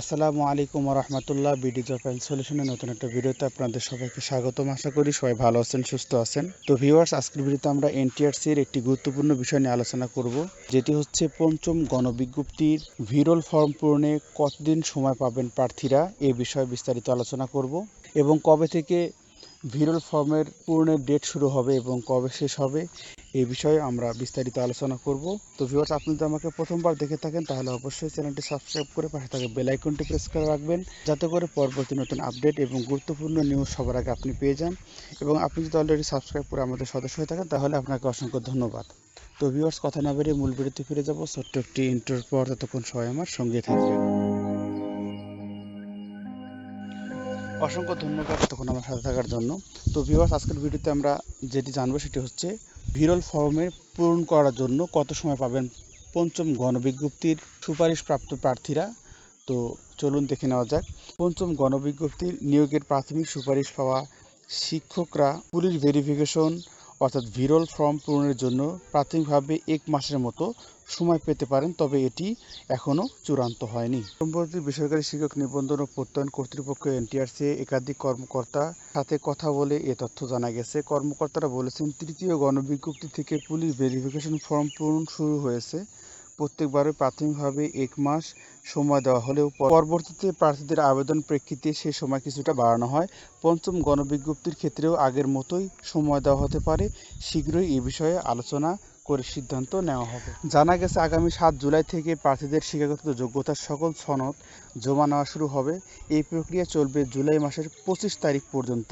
আসসালামু আলাইকুম রহমতুল্লাহ BD job সলিউশনের নতুন একটা ভিডিওতে আপনাদের সবাইকে স্বাগতম। আশা করি সবাই ভালো আছেন, সুস্থ আছেন। তো ভিউয়ার্স আজকের ভিডিওতে আমরা এনটিআরসির একটি গুরুত্বপূর্ণ বিষয় নিয়ে আলোচনা করব, যেটি হচ্ছে পঞ্চম গণবিজ্ঞপ্তির ভিরল ফর্ম পূরণে কতদিন সময় পাবেন প্রার্থীরা, এ বিষয়ে বিস্তারিত আলোচনা করব এবং কবে থেকে ভিরল ফর্মের পূরণের ডেট শুরু হবে এবং কবে শেষ হবে এই বিষয়ে আমরা বিস্তারিত আলোচনা করব। তো ভিউয়ার্স আপনি যদি আমাকে প্রথমবার দেখে থাকেন, তাহলে অবশ্যই চ্যানেলটি সাবস্ক্রাইব করে পাশে থাকা বেল আইকনটি প্রেস করে রাখবেন, যাতে করে পরবর্তী নতুন আপডেট এবং গুরুত্বপূর্ণ নিউজ সবার আগে আপনি পেয়ে যান। এবং আপনি যদি অলরেডি সাবস্ক্রাইব করে আমাদের সদস্য হয়ে থাকেন, তাহলে আপনাকে অসংখ্য ধন্যবাদ। তো ভিউয়ার্স কথা না বেরিয়ে মূল ভিডিওতে ফিরে যাব। ছোট্ট একটি ইন্টার পর ততক্ষণ সবাই আমার সঙ্গে থাকবেন। অসংখ্য ধন্যবাদ তখন আমার সাথে থাকার জন্য। তো ভিউয়ার্স আজকের ভিডিওতে আমরা যেটি জানব, সেটি হচ্ছে ভিরল ফর্মে পূরণ করার জন্য কত সময় পাবেন? পঞ্চম গণবিজ্ঞপ্তির সুপারিশপ্রাপ্ত প্রার্থীরা, তো চলুন দেখে নেওয়া যাক। পঞ্চম গণবিজ্ঞপ্তির নিয়োগের প্রাথমিক সুপারিশ পাওয়া শিক্ষকরা, পুলিশ ভেরিফিকেশন অর্থাৎ ভিরল ফর্ম পূরণের জন্য প্রাথমিকভাবে এক মাসের মতো সময় পেতে পারেন, তবে এটি এখনও চূড়ান্ত হয়নি। সম্প্রতি বেসরকারি শিক্ষক নিবন্ধন ও প্রত্যয়ন কর্তৃপক্ষ এনটিআরসি একাধিক কর্মকর্তা সাথে কথা বলে এ তথ্য জানা গেছে। কর্মকর্তারা বলেছেন, তৃতীয় গণবিজ্ঞপ্তি থেকে পুলিশ ভেরিফিকেশন ফর্ম পূরণ শুরু হয়েছে। প্রত্যেকবারই প্রাথমিকভাবে এক মাস সময় দেওয়া হলেও পরবর্তীতে প্রার্থীদের আবেদন প্রেক্ষিতে সে সময় কিছুটা বাড়ানো হয়। পঞ্চম গণবিজ্ঞপ্তির ক্ষেত্রেও আগের মতোই সময় দেওয়া হতে পারে। শীঘ্রই এ বিষয়ে আলোচনা করে সিদ্ধান্ত নেওয়া হবে। জানা গেছে, আগামী সাত জুলাই থেকে প্রার্থীদের শিক্ষাগত যোগ্যতার সকল সনদ জমা নেওয়া শুরু হবে। এই প্রক্রিয়া চলবে জুলাই মাসের পঁচিশ তারিখ পর্যন্ত।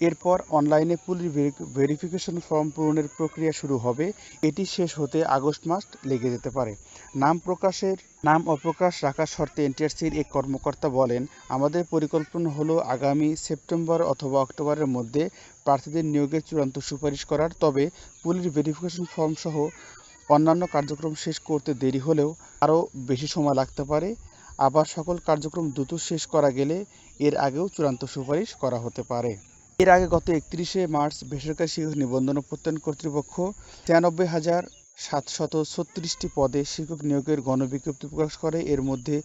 এরপর অনলাইনে পুলিশ ভেরিফিকেশন ফর্ম পূরণের প্রক্রিয়া শুরু হবে। এটি শেষ হতে আগস্ট মাস লেগে যেতে পারে। নাম প্রকাশের নাম অপ্রকাশ রাখার শর্তে এনটিআরসির এক কর্মকর্তা বলেন, আমাদের পরিকল্পনা হলো আগামী সেপ্টেম্বর অথবা অক্টোবরের মধ্যে প্রার্থীদের নিয়োগের চূড়ান্ত সুপারিশ করার। তবে পুলিশ ভেরিফিকেশন ফর্ম সহ অন্যান্য কার্যক্রম শেষ করতে দেরি হলেও আরও বেশি সময় লাগতে পারে। আবার সকল কার্যক্রম দ্রুত শেষ করা গেলে এর আগেও চূড়ান্ত সুপারিশ করা হতে পারে। এর আগে গত একত্রিশে মার্চ বেসরকারি শিক্ষক নিবন্ধন প্রত্যয়ন কর্তৃপক্ষ তিরানব্বই হাজার সাতশত ছত্রিশটি পদে শিক্ষক নিয়োগের গণবিজ্ঞপ্তি প্রকাশ করে। এর মধ্যে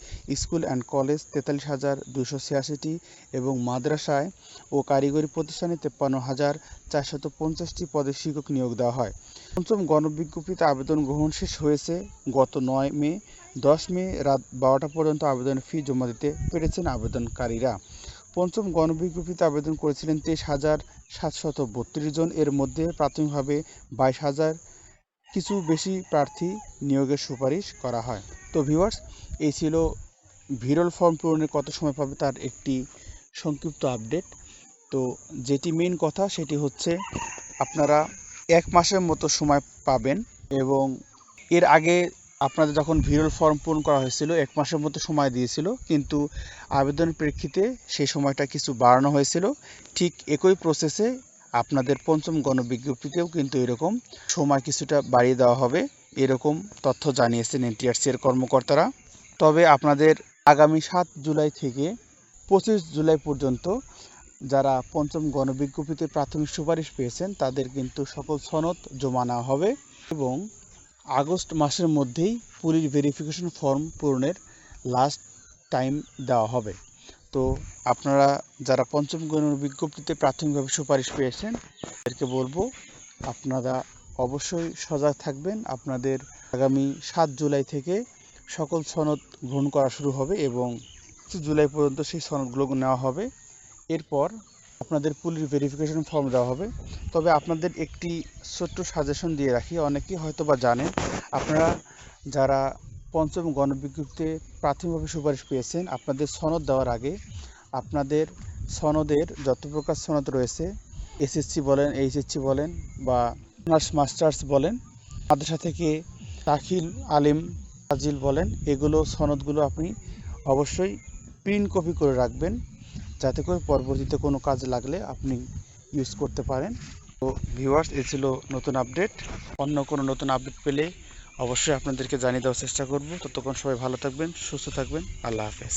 স্কুল অ্যান্ড কলেজ তেতাল্লিশ হাজার দুশো ছিয়াশিটি এবং মাদ্রাসায় ও কারিগরি প্রতিষ্ঠানে তেপ্পান্ন হাজার চারশত পঞ্চাশটি পদে শিক্ষক নিয়োগ দেওয়া হয়। পঞ্চম গণবিজ্ঞপ্তিতে আবেদন গ্রহণ শেষ হয়েছে। গত নয় মে, দশ মে রাত বারোটা পর্যন্ত আবেদনের ফি জমা দিতে পেরেছেন আবেদনকারীরা। পঞ্চম গণবিজ্ঞপ্তিতে আবেদন করেছিলেন তেইশ হাজার সাতশত বত্রিশ জন। এর মধ্যে প্রাথমিকভাবে বাইশ হাজার কিছু বেশি প্রার্থী নিয়োগের সুপারিশ করা হয়। তো ভিউয়ার্স এই ছিল ভিরল ফর্ম পূরণে কত সময় পাবে তার একটি সংক্ষিপ্ত আপডেট তো যেটি মেইন কথা সেটি হচ্ছে আপনারা এক মাসের মতো সময় পাবেন এবং এর আগে আপনাদের যখন ভিরল ফর্ম পূরণ করা হয়েছিল, এক মাসের মতো সময় দিয়েছিল, কিন্তু আবেদনের প্রেক্ষিতে সেই সময়টা কিছু বাড়ানো হয়েছিল। ঠিক একই প্রসেসে আপনাদের পঞ্চম গণবিজ্ঞপ্তিতেও কিন্তু এরকম সময় কিছুটা বাড়িয়ে দেওয়া হবে, এরকম তথ্য জানিয়েছেন এনটিআরসি এর কর্মকর্তারা। তবে আপনাদের আগামী সাত জুলাই থেকে পঁচিশ জুলাই পর্যন্ত যারা পঞ্চম গণবিজ্ঞপ্তিতে প্রাথমিক সুপারিশ পেয়েছেন, তাদের কিন্তু সকল সনদ জমা নেওয়া হবে এবং আগস্ট মাসের মধ্যেই পুলিশ ভেরিফিকেশন ফর্ম পূরণের লাস্ট টাইম দেওয়া হবে। তো আপনারা যারা পঞ্চম গণের বিজ্ঞপ্তিতে প্রাথমিকভাবে সুপারিশ পেয়েছেন, তাদেরকে বলব আপনারা অবশ্যই সজাগ থাকবেন। আপনাদের আগামী সাত জুলাই থেকে সকল সনদ গ্রহণ করা শুরু হবে এবং জুলাই পর্যন্ত সেই সনদগুলো নেওয়া হবে। এরপর আপনাদের পুলিশ ভেরিফিকেশন ফর্ম দেওয়া হবে। তবে আপনাদের একটি ছোট্ট সাজেশন দিয়ে রাখি অনেকেই হয়তো বা জানেন, আপনারা যারা পঞ্চম গণবিজ্ঞপ্তিতে প্রাথমিকভাবে সুপারিশ পেয়েছেন, আপনাদের সনদ দেওয়ার আগে আপনাদের সনদের যত প্রকার সনদ রয়েছে এসএসসি বলেন এইচএসসি বলেন বা অনার্স মাস্টার্স বলেন, মাদ্রাসা থেকে দাখিল আলিম ফাজিল বলেন, এগুলো সনদগুলো আপনি অবশ্যই প্রিন্ট কপি করে রাখবেন। যাতে করে পরবর্তীতে কোনো কাজ লাগলে আপনি ইউজ করতে পারেন। তো ভিউয়ার্স এ ছিল নতুন আপডেট অন্য কোনো নতুন আপডেট পেলে অবশ্যই আপনাদেরকে জানিয়ে দেওয়ার চেষ্টা করব। ততক্ষণ সবাই ভালো থাকবেন, সুস্থ থাকবেন। আল্লাহ হাফেজ।